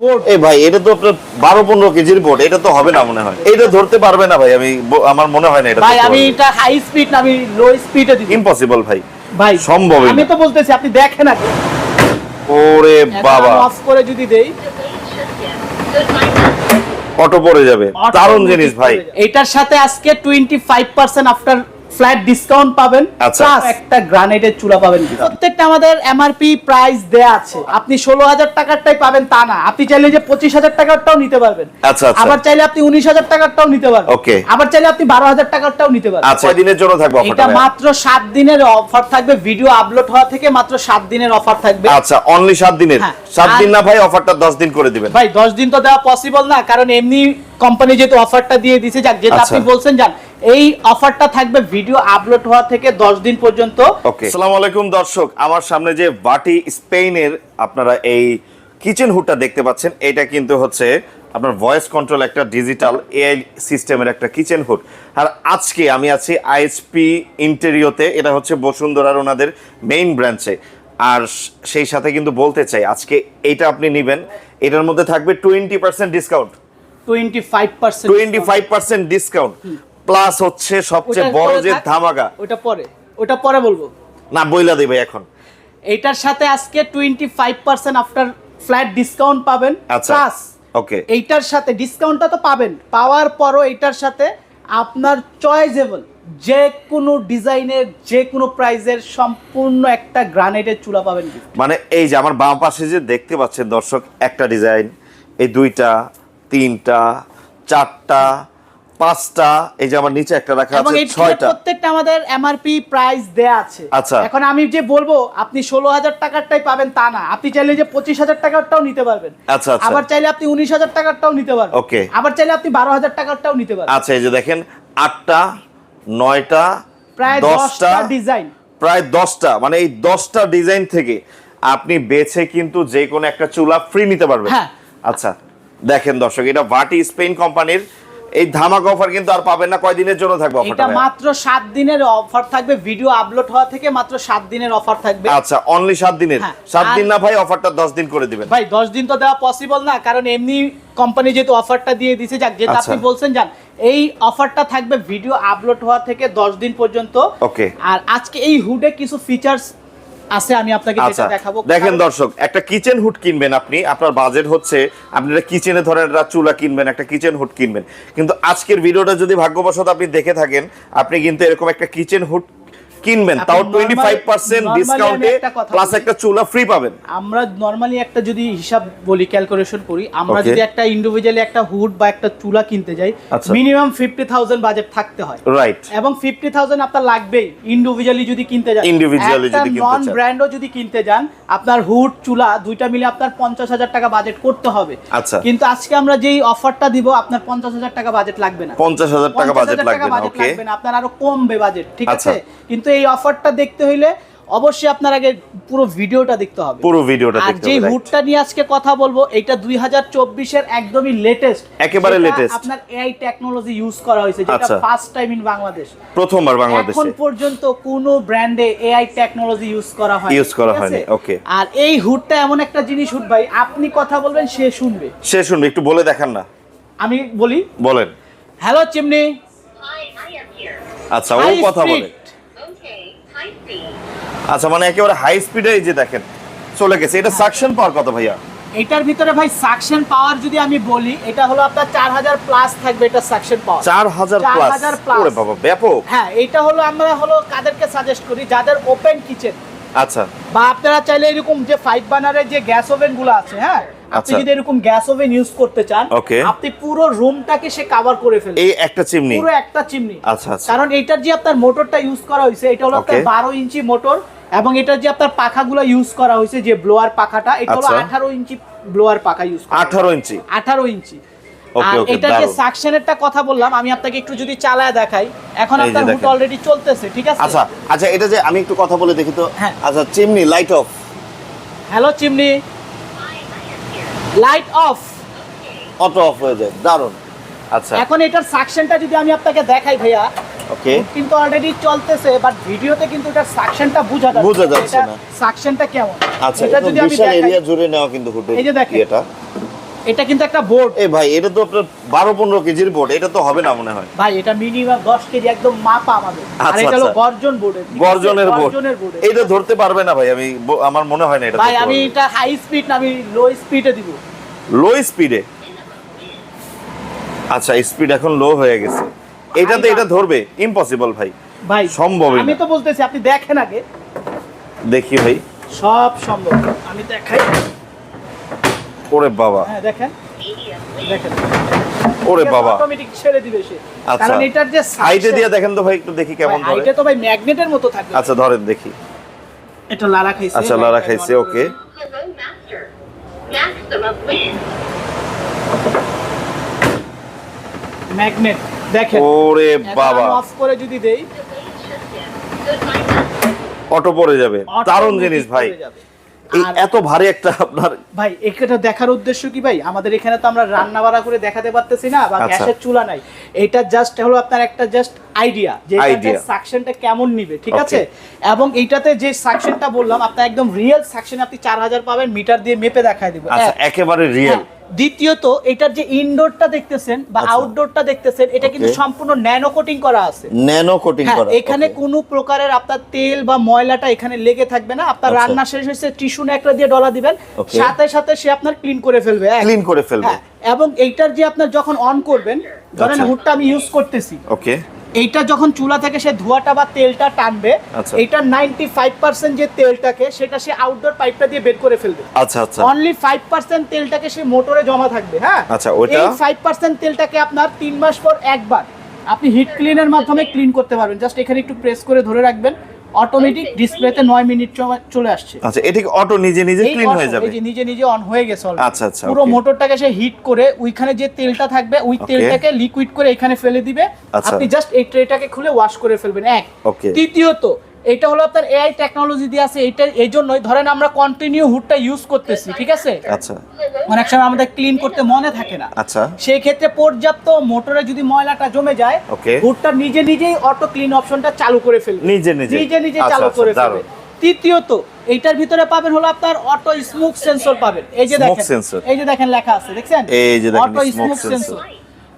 Board এই ভাই এটা তো আপনার বারো পনেরো কেজির বোর্ড এটা তো হবে না মনে হয়। এটা ধরতে পারবে না ভাই আমি আমার মনে হয় না এটা ভাই আমি এটা হাই স্পিড আমি লো স্পিডে দিই ইম্পসিবল ভাই ভাই আমি তো বলতেছি আপনি দেখেন আগে। ওরে বাবা। অফ করে যদি দেই। অটো পড়ে যাবে। দারুণ জিনিস ভাই। এটার সাথে আজকে 25% আফটার ফ্ল্যাট ডিসকাউন্ট পাবেন আচ্ছা। প্লাস একটা গ্রানাইটের চুলা পাবেন প্রত্যেকটা আমাদের এমআরপি প্রাইস দেয়া আছে। আপনি 16000 টাকারটাই পাবেন তা না। আপনি চাইলে যে 25000 টাকারটাও নিতে পারবেন। আচ্ছা, আচ্ছা। আবার চাইলে আপনি 19000 টাকারটাও নিতে পারবেন। Okay. আবার চাইলে আপনি 12000 টাকারটাও নিতে পারবেন। আচ্ছা দিনের জন্য থাকবে এটা মাত্র 7 দিনের অফার থাকবে। ভিডিও আপলোড হওয়া থেকে মাত্র 7 দিনের অফার থাকবে। আচ্ছা অনলি সাত দিনের? হ্যাঁ। সাত দিন না ভাই অফারটা দশ দিন করে দিবেন। ভাই 10 দিন তো দেওয়া পসিবল না কারণ এমনি কোম্পানি যেহেতু অফারটা দিয়ে দিছে যাক যেটা আচ্ছা। আপনি বলছেন যান। এই অফারটা থাকবে ভিডিও আপলোড হওয়া থেকে 10 দিন পর্যন্ত। ওকে আসসালামু আলাইকুম দর্শক। আমার সামনে যে বাটি স্পেনের আপনারা এই কিচেন হুডটা দেখতে পাচ্ছেন এটা কিন্তু হচ্ছে আপনার ভয়েস কন্ট্রোল একটা ডিজিটাল এআই সিস্টেমের একটা কিচেন হুড। আর আজকে আমি আছি আইএসপি ইন্টেরিওতে এটা হচ্ছে বসুন্ধরার ওনাদের মেইন ব্রাঞ্চে আর সেই সাথে কিন্তু বলতে চাই আজকে এইটা আপনি নেবেন এটার মধ্যে থাকবে twenty percent discount 25% twenty five percent discount plus হচ্ছে সবচেয়ে বড় যে। ধামাকা ওটা পরে ওটা পরে বলব না বইলা দিবে এখন এইটার সাথে আজকে 25% আফটার ফ্ল্যাট ডিসকাউন্ট পাবেন আচ্ছা। প্লাস ওকে এইটার সাথে ডিসকাউন্টটা তো পাবেন পাওয়ার পরও এইটার সাথে আপনার চয়েসেবল যে কোনো ডিজাইনের যে কোনো প্রাইজের সম্পূর্ণ একটা গ্রানাইটের চুলা পাবেন মানে এই যে আমার বাম পাশে যে দেখতে পাচ্ছেন দর্শক একটা ডিজাইন এই দুইটা তিনটা চারটা পাঁচটা এই যে আমার নিচে একটা রাখা আছে ছয়টা প্রত্যেকটা আমাদের এমআরপি প্রাইস দেয়া আছে আচ্ছা। এখন আমি যে বলব আপনি ষোলো হাজার টাকারটাই পাবেন তা না আপনি চাইলে যে পঁচিশ হাজার টাকারটাও নিতে পারবেন আচ্ছা, আচ্ছা। আবার চাইলে আপনি উনিশ হাজার টাকারটাও নিতে পারবেন Okay. আবার চাইলে আপনি বারো হাজার টাকারটাও নিতে পারবেন আচ্ছা এই যে দেখেন আটটা নয়টা প্রায় দশটা দশটা ডিজাইন প্রায় দশটা মানে এই দশটা ডিজাইন থেকে আপনি বেছে কিন্তু যে কোনো একটা চুলা ফ্রি নিতে পারবেন হ্যাঁ। আচ্ছা দেখেন দর্শক এটা ভাটি স্পেন কোম্পানির এই ধামাকা অফার কিন্তু আর পাবেন না। কয়দিনের জন্য থাকবে এটা মাত্র সাত দিনের অফার থাকবে। ভিডিও আপলোড হওয়া থেকে মাত্র সাত দিনের অফার থাকবে। আচ্ছা অনলি সাত দিনের? হ্যাঁ, সাত আর- দিন না ভাই অফারটা দশ দিন করে দিবেন। ভাই দশ দিন তো দেওয়া পসিবল না কারণ এমনি কোম্পানি যেহেতু অফারটা দিয়ে দিছে যাক যেটা আচ্ছা। আপনি বলছেন যান। এই অফারটা থাকবে ভিডিও আপলোড হওয়া থেকে দশ দিন পর্যন্ত। ওকে আর আজকে এই হুডে কিছু ফিচার্স আছে আমি আপনাকে আচ্ছা দেখাবো দেখেন দর্শক একটা কিচেন হুড কিনবেন আপনি আপনার বাজেট হচ্ছে আপনি একটা কিচেনে ধরেন একটা চুলা কিনবেন একটা কিচেন হুড কিনবেন। কিন্তু আজকের ভিডিওটা যদি ভাগ্যবশত আপনি দেখে থাকেন আপনি কিন্তু এরকম একটা কিচেন হুড কিনবেন তাও normal- twenty five percent normally ডিসকাউন্টে প্লাস একটা চুলা ফ্রি পাবেন। আমরা নর্মালি একটা যদি হিসাব বলি ক্যালকুলেশন করি আমরা যদি একটা ইন্ডিভিজুয়ালি একটা হুড বা একটা চুলা কিনতে যাই। মিনিমাম ফিফটি থাউজেন্ড বাজেট থাকতে হয়। রাইট এবং ফিফটি থাউজেন্ড আপনার লাগবেই ইন্ডিভিজুয়ালি যদি কিনতে যান। একটা যদি কিনতে নন। ব্র্যান্ডও যদি কিনতে যান আপনার হুড চুলা দুইটা মিলে আপনার পঞ্চাশ হাজার টাকা বাজেট করতে হবে। আচ্ছা। কিন্তু আজকে আমরা যেই অফারটা দিব আপনার পঞ্চাশ হাজার টাকা বাজেট লাগবে না। পঞ্চাশ হাজার টাকা বাজেট লাগবে না ওকে আপনার আরও কমবে বাজেট ঠিক আচ্ছা। আছে? কিন্তু এই অফারটা দেখতে হইলে অবশ্যই আপনার আগে পুরো ভিডিওটা দেখতে হবে পুরো ভিডিওটা আর দেখতে যে হবে right? হুডটা নিয়ে আজকে কথা বলব এটা দুই হাজার চব্বিশের একদমই লেটেস্ট একেবারে latest। আপনার এআই টেকনোলজি ইউজ করা হয়েছে যেটা। ফার্স্ট টাইম ইন বাংলাদেশ প্রথমবার বাংলাদেশে এখন পর্যন্ত কোনো ব্র্যান্ডে এআই টেকনোলজি ইউজ করা হয় Use করা হয়নি, okay. আর এই হুডটা এমন একটা জিনিস হুড ভাই আপনি কথা বলবেন সে শুনবে সে শুনবে একটু বলে দেখান না আমি বলি বলেন হ্যালো চিমনি. আচ্ছা ও কথা বলে. আচ্ছা মানে একেবারে হাই স্পিডে এই যে দেখেন চলে গেছে। এটা সাকশন পাওয়ার কত ভাইয়া? এটার ভিতরে ভাই সাকশন পাওয়ার যদি আমি বলি এটা হলো আপনার চার হাজার প্লাস থাকবে এটা সাকশন পাওয়ার চার হাজার প্লাস 4000 plus। ওরে বাবা ব্যাপক। হ্যাঁ এটা হলো আমরা হলো কাদেরকে সাজেস্ট করি যাদের ওপেন কিচেন আচ্ছা। বা আপনারা চাইলে এরকম যে ফাইভ বার্নারের যে গ্যাস ওভেনগুলো আছে হ্যাঁ আপনি আচ্ছা। যদি এরকম গ্যাস ওভেন ইউজ করতে চান. আপনি পুরো রুমটাকে সে কভার করে ফেলবে। এই একটা চিমনি পুরো একটা চিমনি আচ্ছা, আচ্ছা। কারণ এটার যে আপনার মোটরটা ইউজ করা হয়েছে এটা হলো আপনার Okay. বারো ইঞ্চি মোটর এবং এটা যে আপনার পাখাগুলো ইউজ করা হয়েছে যে ব্লোয়ার পাখাটা এটা হলো আচ্ছা। আঠারো ইঞ্চি ব্লোয়ার পাখা ইউজ আঠারো ইঞ্চি। আঠারো ইঞ্চি। আর okay, যে সাকশনেরটা কথা বললাম আমি আপনাকে একটু যদি চালায় দেখাই এখন আপনার দেখেন। অলরেডি চলতেছে ঠিক আছে? আচ্ছা আচ্ছা এটা যে আমি একটু কথা বলে দেখি তো। হ্যাঁ। আচ্ছা chimney light off hello chimney. Light off auto off হয়ে যায় দারুণ আচ্ছা। এখন এটার সাকশনটা যদি আমি আপনাকে দেখাই ভাইয়া ওকে কিন্তু অলরেডি চলতেছে বাট ভিডিওতে কিন্তু এটার সাকশনটা বোঝা যাচ্ছে। বোঝা যাচ্ছে না। সাকশনটা কেমন? আচ্ছা এটা যদি আমি এরিয়া জুড়ে নেওয়া কিন্তু এই যে দেখেন। এটা এটা কিন্তু একটা বোর্ড এ ভাই এটা তো আপনার বারো পনেরো কেজির বোর্ড এটা তো হবে না মনে হয়। ভাই এটা মিনিমাম দশ কেজি একদম মাপা আমাদের। আর আচ্ছা, এটা হলো আচ্ছা। গর্জন বোর্ডের গর্জনের বোর্ড এটা ধরতে পারবে না ভাই আমি আমার মনে হয় না এটা ভাই আমি এটা হাই স্পিড না আমি লো স্পিডে দিব। লো স্পিডে আচ্ছা স্পিড এখন লো হয়ে গেছে। এটাতে এটা ধরবে। ইম্পসিবল ভাই। ভাই সম্ভব আমি। তো বলতেছি আপনি দেখেন আগে। দেখি ভাই। সব সম্ভব। আমি দেখাই। ওরে বাবা। হ্যাঁ দেখেন। দেখেন। ওরে বাবা। অটোমেটিক ছেড়ে দিবে সে। আচ্ছা। কারণ এটার যে হাইটে দিয়ে দেখেন তো ভাই একটু দেখি কেমন ধরে। হাইটে তো ভাই ম্যাগনেটের মতো থাকবে। আচ্ছা ধরেন দেখি। এটা লালা খাইছে। আচ্ছা লারা খাইছে ওকে. ম্যাগনেট। দেখেন ওরে বাবা। অফ করে যদি দেই. অটো পড়ে যাবে। দারুণ জিনিস ভাই। এই এত ভারী একটা আপনার ভাই এটা দেখার উদ্দেশ্য কি ভাই? আমাদের এখানে তো আমরা রান্না বাড়া করে দেখাতে পারতেছি না বা আচ্ছা। গ্যাসের চুলা নাই। এটা জাস্ট হলো আপনার একটা জাস্ট আইডিয়া যে সাকশনটা কেমন নিবে ঠিক আছে? এবং এইটাতে যে সাকশনটা বললাম আপনার একদম রিয়েল সাকশন আপনি চার হাজার পাবেন মিটার দিয়ে মেপে দেখায় দিব। আচ্ছা একেবারে রিয়েল হ্যাঁ, দ্বিতীয়ত এটার যে ইনডোরটা দেখতেছেন বা আচ্ছা। আউটডোরটা দেখতেছেন এটা কিন্তু সম্পূর্ণ ন্যানো কোটিং করা আছে। ন্যানো কোটিং করা এখানে কোনো প্রকারের আপনার তেল বা ময়লাটা এখানে লেগে থাকবে না। আপনার আচ্ছা। রান্না শেষ হয়েছে টিস্যু একটা দিয়ে ডলা দিবেন। সাথে সাথে সে আপনার ক্লিন করে ফেলবে ক্লিন করে ফেলবে। হ্যাঁ, এবং এইটার যে আপনার যখন অন করবেন ধরেন আচ্ছা। হুডটা আমি ইউজ করতেছি। ওকে এইটা যখন চুলা থেকে সে ধোঁয়াটা বা তেলটা টানবে এটা নাইনটি ফাইভ পার্সেন্ট যে তেলটাকে সেটা সে আউটডোর পাইপটা দিয়ে বের করে ফেলবে। আচ্ছা আচ্ছা। অনলি ফাইভ পার্সেন্ট তেলটাকে সে মোটরে জমা থাকবে হ্যাঁ? আচ্ছা, ওটা? এই ফাইভ পার্সেন্ট তেলটাকে আপনার তিন মাস পর একবার আপনি হিট ক্লিনের মাধ্যমে ক্লিন করতে পারবেন। জাস্ট এখানে একটু প্রেস করে ধরে রাখবেন। অটোমেটিক ডিসপ্লেতে 9 মিনিট চলে আসছে। আচ্ছা এটা কি অটো নিজে নিজে ক্লিন হয়ে যাবে? এই যে নিজে নিজে অন হয়ে গেছে। আচ্ছা, আচ্ছা, পুরো মোটরটাকে সে হিট করে ওইখানে যে তেলটা থাকবে ওই তেলটাকে লিকুইড করে এখানে ফেলে দিবে। আচ্ছা। আপনি জাস্ট এই ট্রেটাকে খুলে ওয়াশ করে ফেলবেন। এক। তৃতীয়ত এটা হলো আপনার এআই টেকনোলজি দিয়ে আছে এটা এই জন্যই। ধরেন আমরা কন্টিনিউ হুডটা ইউজ করতেছি ঠিক আছে? আচ্ছা। অনেক সময় আমাদের ক্লিন করতে মনে থাকে না। আচ্ছা। সেই ক্ষেত্রে পর্যাপ্ত মোটরে যদি ময়লাটা জমে যায়. হুডটা নিজে নিজেই অটো ক্লিন অপশনটা চালু করে ফেলবে। নিজে নিজে? নিজে নিজে আচ্ছা, চালু আচ্ছা, করে ফেলবে। তৃতীয়ত এইটার ভিতরে পাবেন হলো আপনার অটো স্মোক সেন্সর পাবেন। এই যে দেখেন এই যে দেখেন লেখা আছে দেখছেন? এই যে দেখেন, অটো স্মোক সেন্সর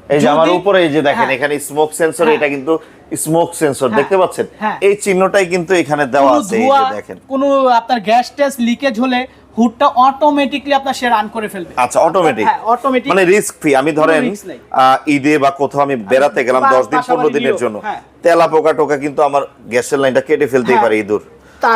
এই যে আমার উপরে এই যে দেখেন হ্যাঁ। এখানে স্মোক সেন্সর হ্যাঁ। এটা কিন্তু স্মোক সেন্সর হ্যাঁ। দেখতে পাচ্ছেন। এই চিহ্নটাই কিন্তু এখানে দেওয়া আছে এই যে দেখেন কোনো আপনার গ্যাস ট্যাস লিকেজ হলে হুডটা অটোমেটিকলি আপনার সে রান করে ফেলবে আচ্ছা অটোমেটিক হ্যাঁ অটোমেটিক মানে রিস্ক ফ্রি আমি ধরেন ঈদে বা কোথাও আমি বেড়াতে গেলাম বা- দশ দিন বাসা পনেরো বাড়ি দিনের জন্য। তেলা পোকা টোকা কিন্তু আমার গ্যাসের লাইনটা কেটে ফেলতেই। পারে ইঁদুর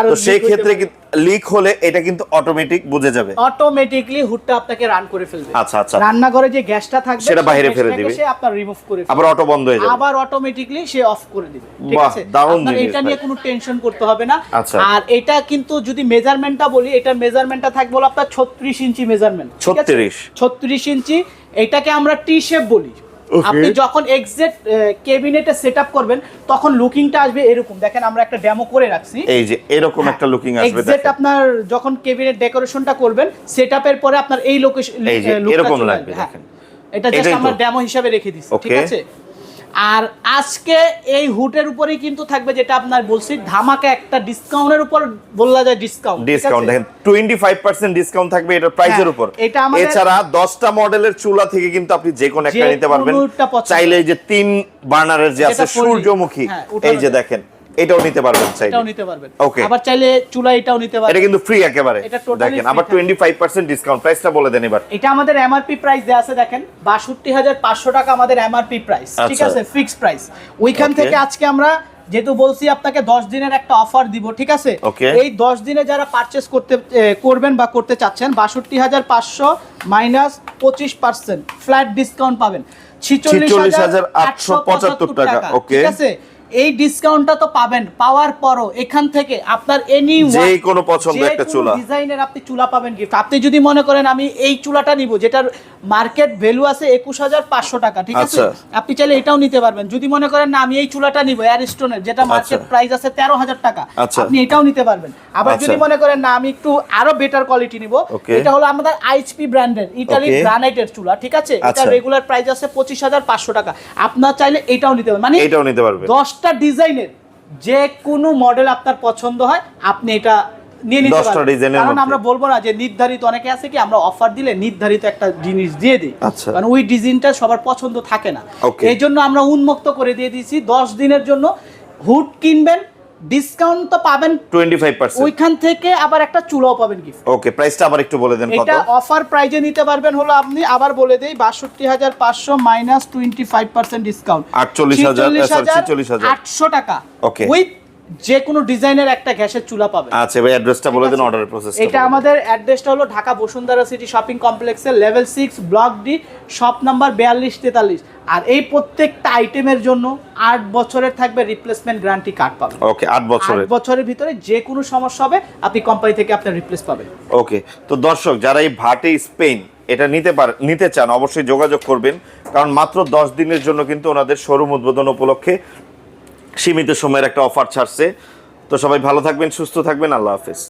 তো সেই ক্ষেত্রে পারে। লিক হলে এটা কিন্তু অটোমেটিক বুঝে যাবে। অটোমেটিকলি হুডটা আপনাকে রান করে ফেলবে। আচ্ছা, আচ্ছা। রান্নাঘরে যে গ্যাসটা থাকবে সেটা বাইরে ফেলে দিবে। সে আপনার রিমুভ করে আবার অটো বন্ধ হয়ে যাবে। আবার অটোমেটিকলি সে অফ করে দিবে। ঠিক আছে? দারুণ জিনিস এটা নিয়ে কোনো টেনশন করতে হবে না। আচ্ছা। আর এটা কিন্তু যদি মেজারমেন্টটা বলি এটার মেজারমেন্টটা থাকবে আপনার 36 ইঞ্চি মেজারমেন্ট 36 36 ইঞ্চি এটাকে আমরা টি শেপ বলি. আপনি যখন এক্সাক্ট কেবিনেটে সেটআপ করবেন তখন লুকিংটা আসবে এরকম। দেখেন আমরা একটা ডেমো করে রাখছি। এই যে এরকম একটা লুকিং আসবে এক্সাক্ট আপনার যখন কেবিনেট ডেকোরেশনটা করবেন সেটআপের পরে আপনার এই লোকেশন এরকম লাগবে দেখেন। এটা জাস্ট আমরা ডেমো হিসাবে রেখে দিছি ঠিক আছে? আর আজকে এই হুটের উপরেই কিন্তু থাকবে যেটা আপনার বলছি ধামাকা একটা ডিসকাউন্টের উপর বললা যায় ডিসকাউন্ট ডিসকাউন্ট দেখেন টোয়েন্টি ফাইভ পার্সেন্ট ডিসকাউন্ট থাকবে এটা প্রাইসের হ্যাঁ, উপর। এটা আমাদের- এছাড়া দশটা মডেলের চুলা থেকে কিন্তু আপনি যে কোনো একটা নিতে পারবেন। চাইলে এই যে তিন বার্নারের যে আছে সূর্যমুখী হ্যাঁ, এই যে দেখেন। এটাও নিতে পারবেন চাইলে এটাও নিতে পারবেন। Okay. আবার চাইলে চুলা এটাও নিতে এটা কিন্তু ফ্রি একেবারে। দেখেন আবার থাকবে। টোয়েন্টি ফাইভ পার্সেন্ট ডিসকাউন্ট প্রাইসটা বলে দেন এবার। এটা আমাদের এমআরপি প্রাইস দেওয়া আছে দেখেন। বাষট্টি হাজার পাঁচশো টাকা আমাদের এমআরপি প্রাইস ঠিক আচ্ছা। আছে? ফিক্স প্রাইস ওইখান থেকে আজকে আমরা যেহেতু বলছি আপনাকে দশ দিনের একটা অফার দিব ঠিক আছে? এই দশ দিনে যারা পারচেস করতে করবেন বা করতে চাচ্ছেন বাষট্টি হাজার পাঁচশো মাইনাস পঁচিশ পার্সেন্ট ফ্ল্যাট ডিসকাউন্ট পাবেন। ছিচল্লিশ হাজার আটশো 46,875 পঁচাত্তর টাকা ঠিক আছে? এই ডিসকাউন্টটা তো পাবেন পাওয়ার পরও এখান থেকে আপনার এনি যেই কোনো পছন্দ একটা চুলা। ডিজাইনের আপনি চুলা পাবেন গিফট আপনি যদি মনে করেন আমি এই চুলাটা নিব যেটার মার্কেট ভ্যালু আছে একুশ হাজার পাঁচশো টাকা ঠিক আছে আচ্ছা। আপনি চাইলে এটাও নিতে পারবেন যদি মনে করেন না আমি এই চুলাটা নিব অ্যারিস্টোনের যেটা মার্কেট আচ্ছা। প্রাইস আছে তেরো হাজার টাকা আচ্ছা। আপনি এটাও নিতে পারবেন আবার। যদি মনে করেন না আমি একটু আরও বেটার কোয়ালিটি নিব এটা হলো আমাদের আইএইচপি ব্র্যান্ডের ইটালি. গ্রানাইটের চুলা ঠিক আছে এটা। রেগুলার প্রাইস আছে পঁচিশ হাজার পাঁচশো টাকা আপনার চাইলে এটাও নিতে পারবেন মানে এটাও নিতে পারবেন দশটা ডিজাইনের যে কোনো মডেল আপনার পছন্দ হয় আপনি এটা নিয়ে নিতে পারেন কারণ আমরা বলব না যে নির্ধারিত অনেকে আছে কি আমরা অফার দিলে নির্ধারিত একটা জিনিস দিয়ে দিই। আচ্ছা। কারণ ওই ডিজাইনটা সবার পছন্দ থাকে না। এই জন্য আমরা উন্মুক্ত করে দিয়ে দিয়েছি। দশ দিনের জন্য হুড কিনবেন ডিসকাউন্ট তো পাবেন টোয়েন্টি ফাইভ পার্সেন্ট ওইখান থেকে আবার একটা চুলাও পাবেন গিফট ওকে প্রাইসটা আবার একটু বলে দেন কত? এটা অফার প্রাইজে নিতে পারবেন হলো আপনি আবার বলে দেই বাষট্টি হাজার পাঁচশো minus twenty five percent discount 48,000, sorry, 46,000 আটশো টাকা। ওকে উইথ যে কোনো ডিজাইনের একটা গ্যাসের চুলা পাবেন। আচ্ছা ভাই অ্যাড্রেসটা বলে দেন অর্ডারের প্রসেস এটা আমাদের অ্যাড্রেসটা হলো ঢাকা বসুন্ধরা সিটি শপিং কমপ্লেক্সের level six block D shop number বিয়াল্লিশ তেতাল্লিশ। আর এই প্রত্যেকটা আইটেমের জন্য আট বছরের থাকবে রিপ্লেসমেন্ট গ্যারান্টি কার্ড পাবেন। ওকে আট আট বছরের বছরের ভিতরে যে কোনো সমস্যা হবে আপনি কোম্পানি থেকে আপনার রিপ্লেস পাবেন। ওকে তো দর্শক যারা এই ভাটে স্পেন এটা নিতে পার নিতে চান অবশ্যই যোগাযোগ করবেন। কারণ মাত্র দশ দিনের জন্য কিন্তু ওনাদের শোরুম উদ্বোধন উপলক্ষে সীমিত সময়ের একটা অফার ছাড়ছে। তো সবাই ভালো থাকবেন সুস্থ থাকবেন আল্লাহ হাফেজ।